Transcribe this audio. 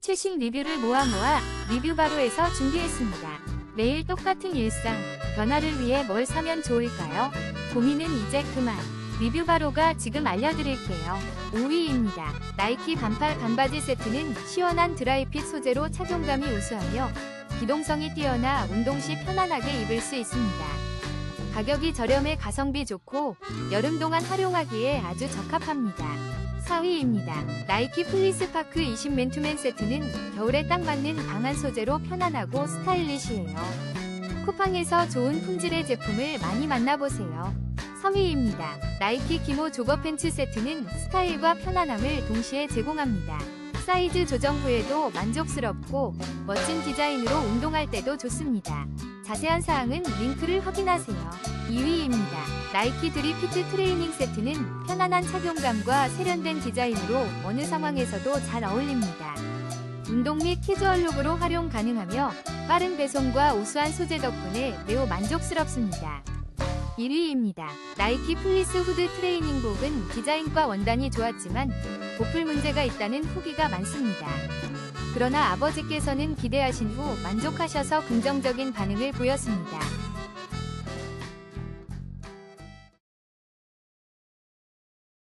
최신 리뷰를 모아 모아 리뷰 바로에서 준비했습니다. 매일 똑같은 일상, 변화를 위해 뭘 사면 좋을까요? 고민은 이제 그만. 리뷰 바로가 지금 알려드릴게요. 5위입니다. 나이키 반팔 반바지 세트는 시원한 드라이핏 소재로 착용감이 우수하며 기동성이 뛰어나 운동 시 편안하게 입을 수 있습니다. 가격이 저렴해 가성비 좋고 여름 동안 활용하기에 아주 적합합니다. 4위입니다. 나이키 플리스파크 20 맨투맨 세트는 겨울에 딱 맞는 방한 소재로 편안하고 스타일리시해요. 쿠팡에서 좋은 품질의 제품을 많이 만나보세요. 3위입니다. 나이키 기모 조거 팬츠 세트는 스타일과 편안함을 동시에 제공합니다. 사이즈 조정 후에도 만족스럽고 멋진 디자인으로 운동할 때도 좋습니다. 자세한 사항은 링크를 확인하세요. 2위입니다. 나이키 드리피트 트레이닝 세트는 편안한 착용감과 세련된 디자인으로 어느 상황에서도 잘 어울립니다. 운동 및 캐주얼 룩으로 활용 가능하며 빠른 배송과 우수한 소재 덕분에 매우 만족스럽습니다. 1위입니다. 나이키 플리스 후드 트레이닝복은 디자인과 원단이 좋았지만 보풀 문제가 있다는 후기가 많습니다. 그러나 아버지께서는 기대하신 후 만족하셔서 긍정적인 반응을 보였습니다.